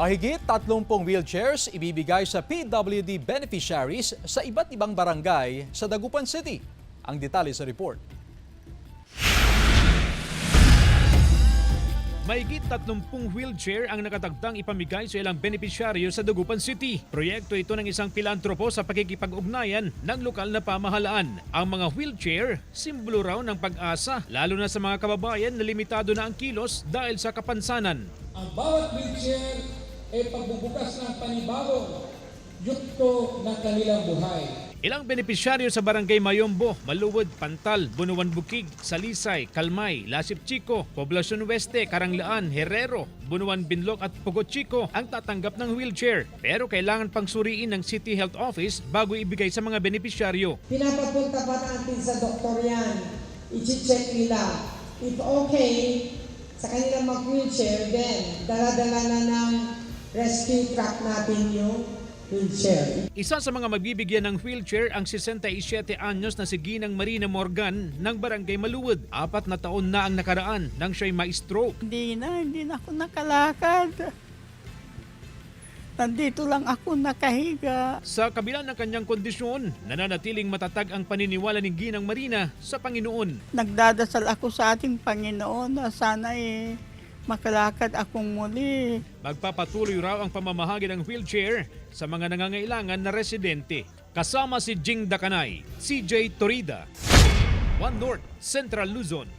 Mahigit 30 wheelchairs ibibigay sa PWD beneficiaries sa iba't ibang barangay sa Dagupan City. Ang detalye sa report. Mahigit 30 wheelchair ang nakatagdang ipamigay sa ilang benepisyaryo sa Dagupan City. Proyekto ito ng isang pilantropo sa pakikipag-ugnayan ng lokal na pamahalaan. Ang mga wheelchair, simbolo raw ng pag-asa, lalo na sa mga kababayan na limitado na ang kilos dahil sa kapansanan. ang bawat wheelchair ay pagbubukas ng panibagong yukto ng kanilang buhay. Ilang benepisyaryo sa Barangay Mayombo, Maluwod, Pantal, Bunuan Bukig, Salisay, Kalmay, Lasip Chico, Poblacion Oeste, Karanglaan, Herrero, Bunuan Binlok at Pugot Chico ang tatanggap ng wheelchair. Pero kailangan pang suriin ng City Health Office bago ibigay sa mga benepisyaryo. Pinapapunta pa natin sa doktor yan. I-check nila. If okay, sa kanilang mag-wheelchair, then dala-dala na ng rescue truck natin yung wheelchair. Isa sa mga magbibigyan ng wheelchair ang 67 anyos na si Ginang Marina Morgan ng Barangay Maluwod. Apat na taon na ang nakaraan nang siya'y ma-stroke. Hindi na, hindi na ako nakalakad. Nandito lang ako nakahiga. Sa kabila ng kanyang kondisyon, nananatiling matatag ang paniniwala ni Ginang Marina sa Panginoon. Nagdadasal ako sa ating Panginoon na sana eh makalakad akong muli. Magpapatuloy raw ang pamamahagi ng wheelchair sa mga nangangailangan na residente. Kasama si Jing Dakanay, CJ Torida, One North, Central Luzon,